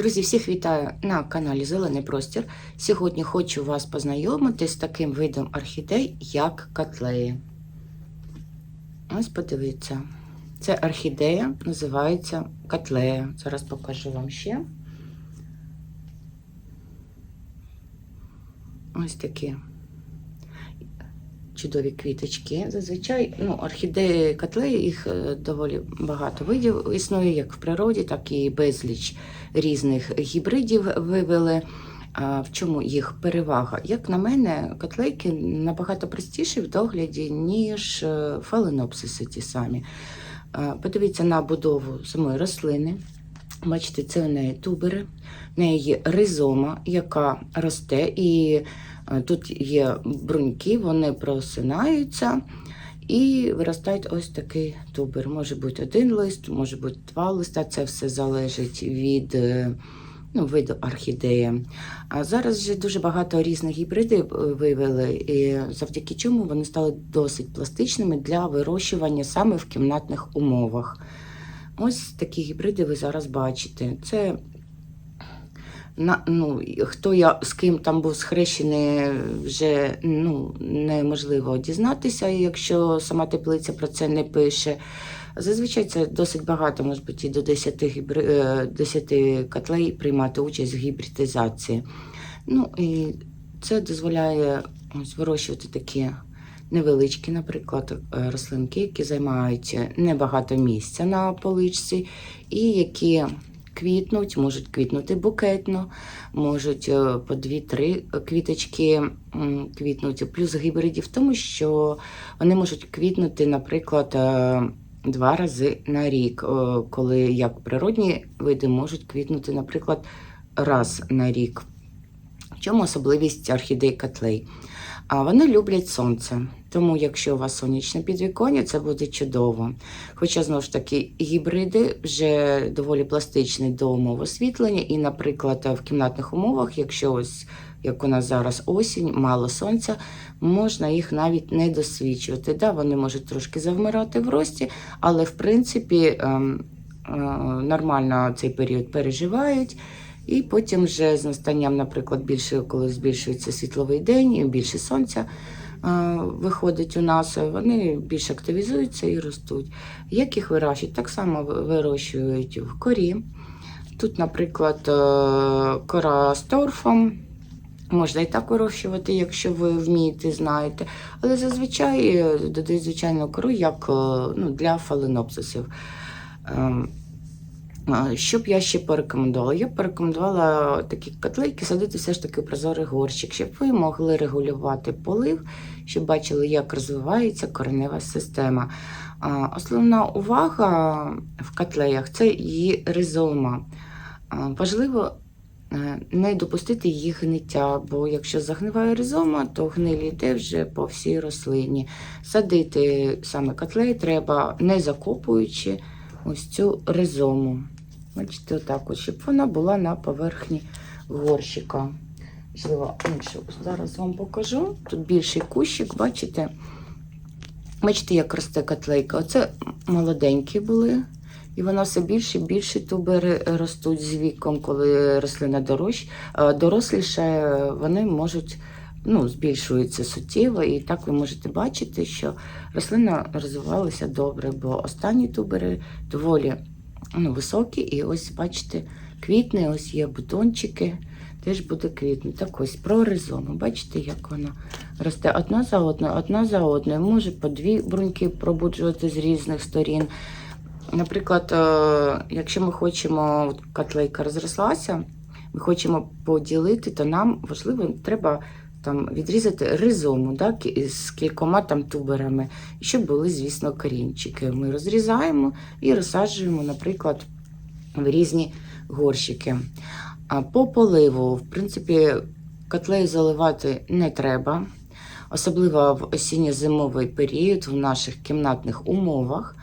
Друзі, всіх вітаю на каналі Зелений Простір. Сьогодні хочу вас познайомити з таким видом орхідей, як котлеї. Ось подивіться. Це орхідея, називається котлея. Зараз покажу вам ще. Ось такі чудові квіточки. Зазвичай ну, орхідеї котлеї, їх е, доволі багато видів існує як в природі, так і безліч різних гібридів вивели. В чому їх перевага? Як на мене, котлейки набагато простіші в догляді, ніж е, фаленопсиси ті самі. Подивіться на будову самої рослини. Бачите, це у неї тубери, в неї є ризома, яка росте, і тут є бруньки, вони просинаються і виростають ось такий тубер. Може бути один лист, може бути два листа. Це все залежить від е, ну, виду орхідеї. А зараз вже дуже багато різних гібридів е, вивели, і завдяки чому вони стали досить пластичними для вирощування саме в кімнатних умовах. Ось такі гібриди ви зараз бачите. Це на, ну, хто я з ким там був схрещений, вже ну, неможливо дізнатися, якщо сама теплиця про це не пише. Зазвичай це досить багато, може бути, до 10, гібри... е, 10 котлей приймати участь в гібридизації. Ну, і це дозволяє ось, вирощувати такі невеличкі, наприклад, е, рослинки, які займають небагато місця на поличці, і які квітнуть, можуть квітнути букетно, можуть е, по 2-3 квіточки м, квітнути. Плюс гібридів в тому, що вони можуть квітнути, наприклад, е, два рази на рік, е, коли як природні види можуть квітнути, наприклад, раз на рік. В чому особливість орхідей котлей? А вони люблять сонце. Тому, якщо у вас сонячне підвіконня, це буде чудово. Хоча, знову ж таки, гібриди вже доволі пластичні до умов освітлення, і, наприклад, в кімнатних умовах, якщо ось як у нас зараз осінь, мало сонця, можна їх навіть не досвідчувати. Да, вони можуть трошки завмирати в рості, але в принципі ем, е, нормально цей період переживають. І потім вже з настанням, наприклад, більше, коли збільшується світловий день і більше сонця виходить у нас, вони більш активізуються і ростуть. Як їх вирощують? Так само вирощують в корі. Тут, наприклад, е, кора з торфом. Можна і так вирощувати, якщо ви вмієте, знаєте. Але зазвичай е, додають звичайну кору як е, ну, для фаленопсисів. Що б я ще порекомендувала? Я б порекомендувала такі котлейки садити все ж таки у прозорий горщик, щоб ви могли регулювати полив, щоб бачили, як розвивається коренева система. Основна увага в котлеях це її ризома. Важливо е, не допустити її гниття, бо якщо загниває ризома, то гниль йде вже по всій рослині. Садити саме котлеї треба не закопуючи ось цю ризому. Бачите, отак от, щоб вона була на поверхні горщика. Можливо, іншу зараз вам покажу. Тут більший кущик, бачите? Бачите, як росте котлейка. Оце молоденькі були. І вона все більше і більше тубери ростуть з віком, коли рослина дорож, е, вони можуть ну, збільшуються суттєво. І так ви можете бачити, що рослина розвивалася добре, бо останні тубери доволі ну, високі. І ось, бачите, квітне, ось є бутончики, теж буде квітнути. Так ось про ризому. Бачите, як вона росте одна за одною, одна за одною. Може по дві бруньки пробуджувати з різних сторін. Наприклад, е, якщо ми хочемо, котлейка розрослася, ми хочемо поділити, то нам важливо, треба там відрізати ризому да, з кількома там туберами, щоб були, звісно, корінчики. Ми розрізаємо і розсаджуємо, наприклад, в різні горщики. А по поливу, в принципі, котлею заливати не треба, особливо в осінньо-зимовий період в наших кімнатних умовах.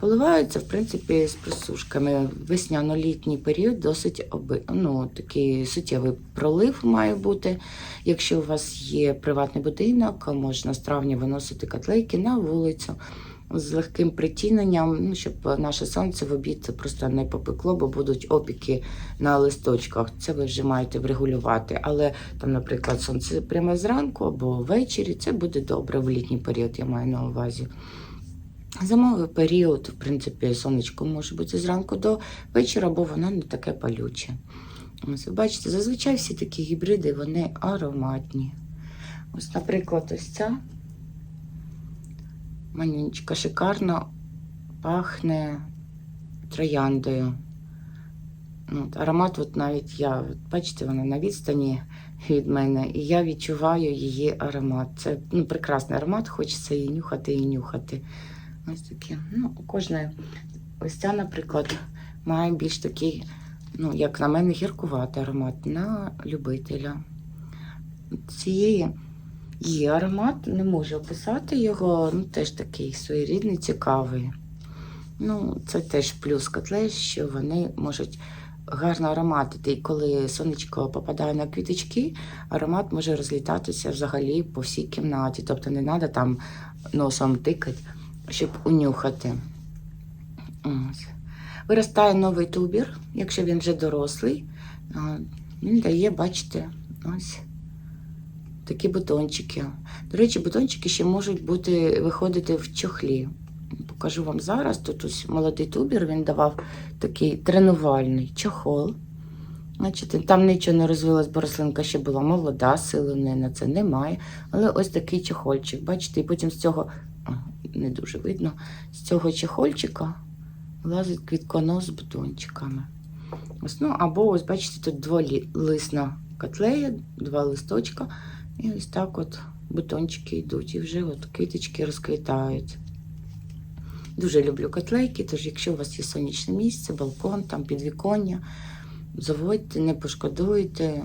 Поливаються, в принципі, з просушками. Весняно-літній період досить оби... ну, такий суттєвий пролив має бути. Якщо у вас є приватний будинок, можна з травня виносити котлейки на вулицю. з легким притіненням, ну, щоб наше сонце в обід просто не попекло, бо будуть опіки на листочках. Це ви вже маєте врегулювати. Але там, наприклад, сонце прямо зранку або ввечері, це буде добре в літній період, я маю на увазі. Зимовий період, в принципі, сонечко може бути зранку до вечора, бо воно не таке палюче. Ось, ви бачите, зазвичай всі такі гібриди вони ароматні. Ось, наприклад, ось ця манючка шикарно пахне трояндою. Ну, от аромат, от навіть я, от бачите, вона на відстані від мене, і я відчуваю її аромат. Це ну, прекрасний аромат, хочеться її нюхати і нюхати. Ось такі. Ну, у кожної ось ця, наприклад, має більш такий, ну, як на мене, гіркуватий аромат на любителя. Цієї є аромат, не можу описати його, ну теж такий своєрідний, цікавий. Ну, це теж плюс котлець, що вони можуть гарно ароматити. І коли сонечко попадає на квіточки, аромат може розлітатися взагалі по всій кімнаті. Тобто не треба там носом тикати, щоб унюхати. Ось. Виростає новий тубір, якщо він вже дорослий, він дає, бачите, ось такі бутончики. До речі, бутончики ще можуть бути виходити в чохлі. Покажу вам зараз. Тут ось молодий тубір, він давав такий тренувальний чохол. Значить, там нічого не розвилось, бо рослинка ще була молода, сили в неї на це немає. Але ось такий чохольчик. Бачите, і потім з цього, не дуже видно, з цього чохольчика лазить квітконос з бутончиками. Ось, ну, або ось бачите, тут дволисна котлея, два листочка. І ось так от бутончики йдуть, і вже от квіточки розквітають. Дуже люблю котлейки, тож якщо у вас є сонячне місце, балкон, там підвіконня, заводьте, не пошкодуйте.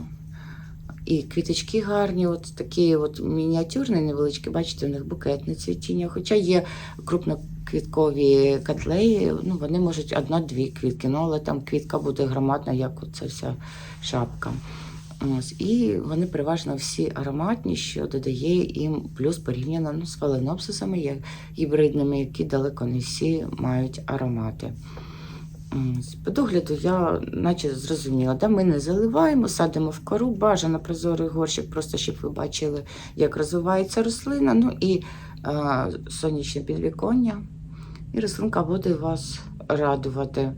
І квіточки гарні, от такі от мініатюрні, невеличкі, бачите, у них букетне цвітіння. Хоча є крупноквіткові котлеї, ну, вони можуть одна-дві квітки, ну, але там квітка буде громадна, як оця вся шапка. Ось, і вони переважно всі ароматні, що додає їм плюс порівняно ну, з фаленопсисами, гібридними, які далеко не всі мають аромати. По догляду я наче зрозуміла, да, ми не заливаємо, садимо в кору, бажано прозорий горщик, просто щоб ви бачили, як розвивається рослина. Ну і а, сонячне підвіконня. І рослинка буде вас радувати.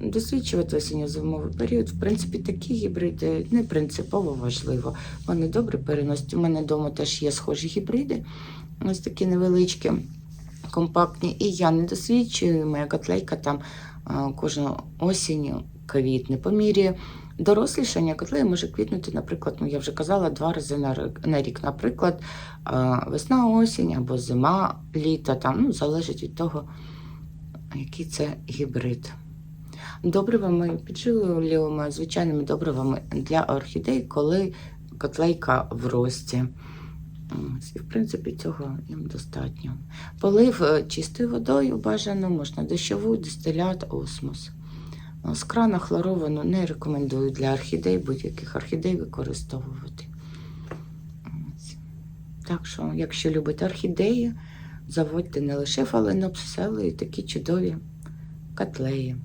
Досвідчувати осінньо-зимовий період, в принципі, такі гібриди не принципово важливо. Вони добре переносять. У мене вдома теж є схожі гібриди, ось такі невеличкі, компактні. І я не досвідчую, моя котлейка там кожну осінь квітне. По мірі дорослішання котлея може квітнути, наприклад, ну я вже казала, два рази на рік. Наприклад, весна, осінь або зима, літо, там, ну, залежить від того, який це гібрид. Добривами підживлюємо звичайними добривами для орхідей, коли котлейка в рості. І, в принципі, цього їм достатньо. Полив е, чистою водою бажано, можна дощову, дистилят, осмос. З крана хлоровану не рекомендую для орхідей, будь-яких орхідей використовувати. Так що, якщо любите орхідеї, заводьте не лише фаленопсис, але й такі чудові котлеї.